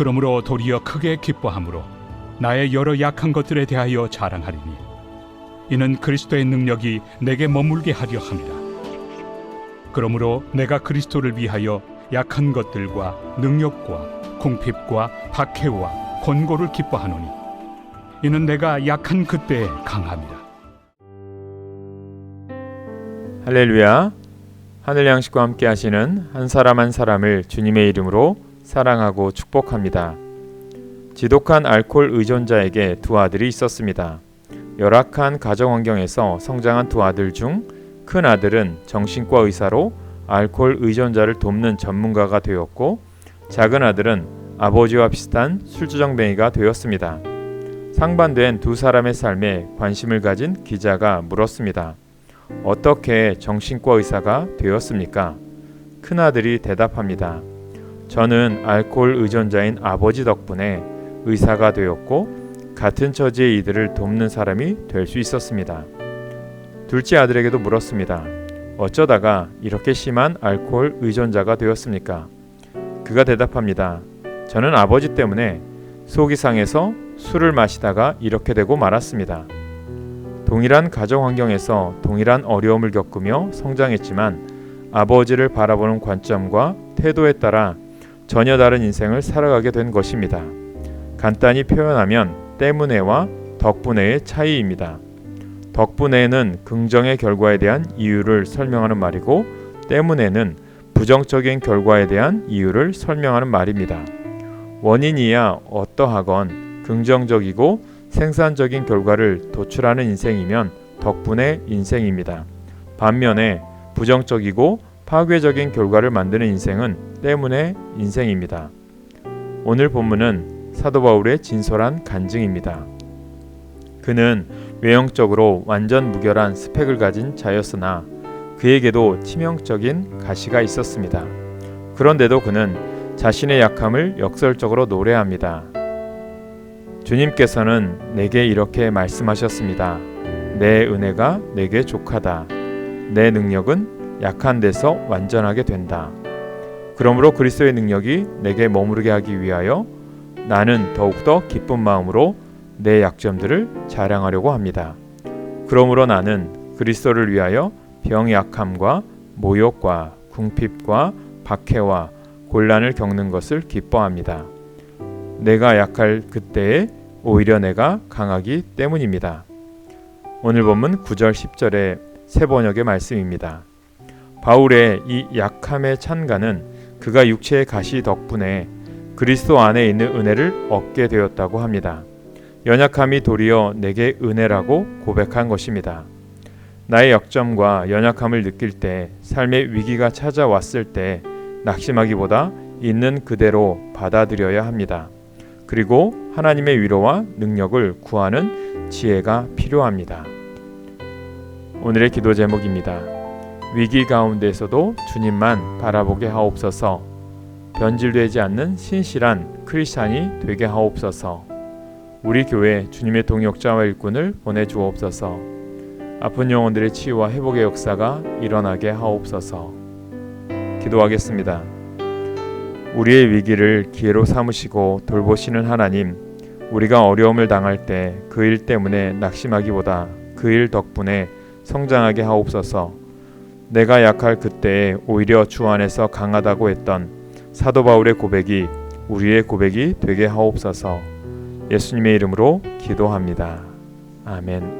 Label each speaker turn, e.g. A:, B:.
A: 그러므로 도리어 크게 기뻐함으로 나의 여러 약한 것들에 대하여 자랑하리니 이는 그리스도의 능력이 내게 머물게 하려 함이라. 그러므로 내가 그리스도를 위하여 약한 것들과 능력과 궁핍과 박해와 권고를 기뻐하노니 이는 내가 약한 그때에 강함이라.
B: 할렐루야. 하늘 양식과 함께 하시는 한 사람 한 사람을 주님의 이름으로 사랑하고 축복합니다. 지독한 알코올 의존자에게 두 아들이 있었습니다. 열악한 가정 환경에서 성장한 두 아들 중 큰 아들은 정신과 의사로 알코올 의존자를 돕는 전문가가 되었고 작은 아들은 아버지와 비슷한 술주정뱅이가 되었습니다. 상반된 두 사람의 삶에 관심을 가진 기자가 물었습니다. 어떻게 정신과 의사가 되었습니까? 큰아들이 대답합니다. 저는 알코올 의존자인 아버지 덕분에 의사가 되었고 같은 처지의 이들을 돕는 사람이 될 수 있었습니다. 둘째 아들에게도 물었습니다. 어쩌다가 이렇게 심한 알코올 의존자가 되었습니까? 그가 대답합니다. 저는 아버지 때문에 속이 상해서 술을 마시다가 이렇게 되고 말았습니다. 동일한 가정 환경에서 동일한 어려움을 겪으며 성장했지만 아버지를 바라보는 관점과 태도에 따라 전혀 다른 인생을 살아가게 된 것입니다. 간단히 표현하면 때문에와 덕분에의 차이입니다. 덕분에는 긍정의 결과에 대한 이유를 설명하는 말이고 때문에는 부정적인 결과에 대한 이유를 설명하는 말입니다. 원인이야 어떠하건 긍정적이고 생산적인 결과를 도출하는 인생이면 덕분의 인생입니다. 반면에 부정적이고 파괴적인 결과를 만드는 인생은 때문의 인생입니다. 오늘 본문은 사도 바울의 진솔한 간증입니다. 그는 외형적으로 완전 무결한 스펙을 가진 자였으나 그에게도 치명적인 가시가 있었습니다. 그런데도 그는 자신의 약함을 역설적으로 노래합니다. 주님께서는 내게 이렇게 말씀하셨습니다. 내 은혜가 내게 족하다. 내 능력은 약한 데서 완전하게 된다. 그러므로 그리스도의 능력이 내게 머무르게 하기 위하여 나는 더욱더 기쁜 마음으로 내 약점들을 자랑하려고 합니다. 그러므로 나는 그리스도를 위하여 병약함과 모욕과 궁핍과 박해와 곤란을 겪는 것을 기뻐합니다. 내가 약할 그때에 오히려 내가 강하기 때문입니다. 오늘 본문 9절 10절의 세 번역의 말씀입니다. 바울의 이 약함의 찬가는 그가 육체의 가시 덕분에 그리스도 안에 있는 은혜를 얻게 되었다고 합니다. 연약함이 도리어 내게 은혜라고 고백한 것입니다. 나의 약점과 연약함을 느낄 때, 삶의 위기가 찾아왔을 때 낙심하기보다 있는 그대로 받아들여야 합니다. 그리고 하나님의 위로와 능력을 구하는 지혜가 필요합니다. 오늘의 기도 제목입니다. 위기 가운데서도 주님만 바라보게 하옵소서. 변질되지 않는 신실한 크리스찬이 되게 하옵소서. 우리 교회 주님의 동역자와 일꾼을 보내 주옵소서. 아픈 영혼들의 치유와 회복의 역사가 일어나게 하옵소서. 기도하겠습니다. 우리의 위기를 기회로 삼으시고 돌보시는 하나님, 우리가 어려움을 당할 때 그 일 때문에 낙심하기보다 그 일 덕분에 성장하게 하옵소서. 내가 약할 그때에 오히려 주 안에서 강하다고 했던 사도 바울의 고백이 우리의 고백이 되게 하옵소서. 예수님의 이름으로 기도합니다. 아멘.